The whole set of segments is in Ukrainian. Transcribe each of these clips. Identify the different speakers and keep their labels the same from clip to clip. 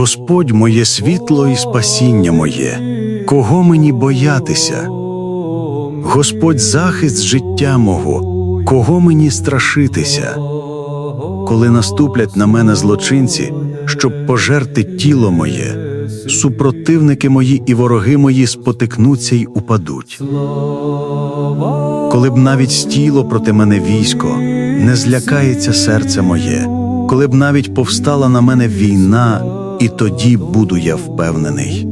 Speaker 1: Господь моє світло і спасіння моє, кого мені боятися? Господь захист життя мого, кого мені страшитися? Коли наступлять на мене злочинці, щоб пожерти тіло моє, супротивники мої і вороги мої спотикнуться й упадуть. Коли б навіть стіло проти мене військо, не злякається серце моє, коли б навіть повстала на мене війна, і тоді буду я впевнений.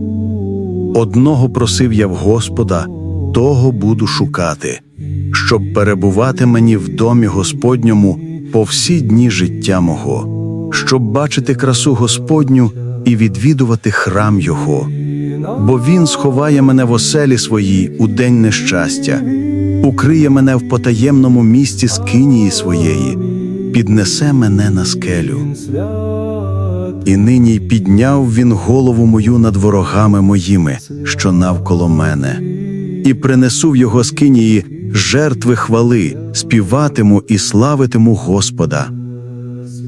Speaker 1: Одного просив я в Господа, того буду шукати, щоб перебувати мені в домі Господньому по всі дні життя мого, щоб бачити красу Господню і відвідувати храм Його. Бо Він сховає мене в оселі своїй у день нещастя, укриє мене в потаємному місці скинії своєї, піднесе мене на скелю. І нині підняв він голову мою над ворогами моїми, що навколо мене, і принесу в його скинії жертви хвали, співатиму і славитиму Господа.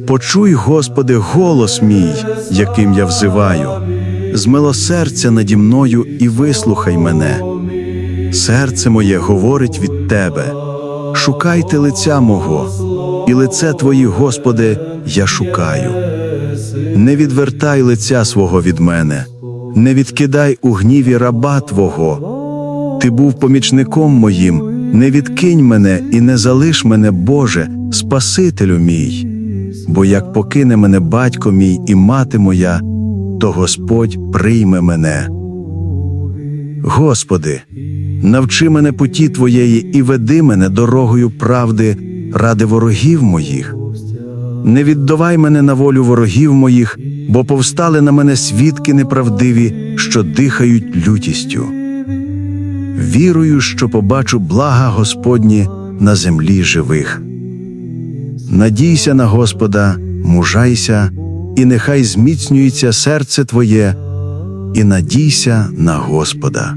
Speaker 1: Почуй, Господи, голос мій, яким я взиваю, змилосердя наді мною і вислухай мене. Серце моє говорить від Тебе. Шукайте лиця мого, і лице Твої, Господи, я шукаю. Не відвертай лиця свого від мене, не відкидай у гніві раба Твого. Ти був помічником моїм, не відкинь мене і не залиш мене, Боже, Спасителю мій. Бо як покине мене батько мій і мати моя, то Господь прийме мене. Господи, навчи мене путі Твоєї і веди мене дорогою правди ради ворогів моїх. Не віддавай мене на волю ворогів моїх, бо повстали на мене свідки неправдиві, що дихають лютістю. Вірую, що побачу блага Господні на землі живих. Надійся на Господа, мужайся, і нехай зміцнюється серце Твоє, і надійся на Господа.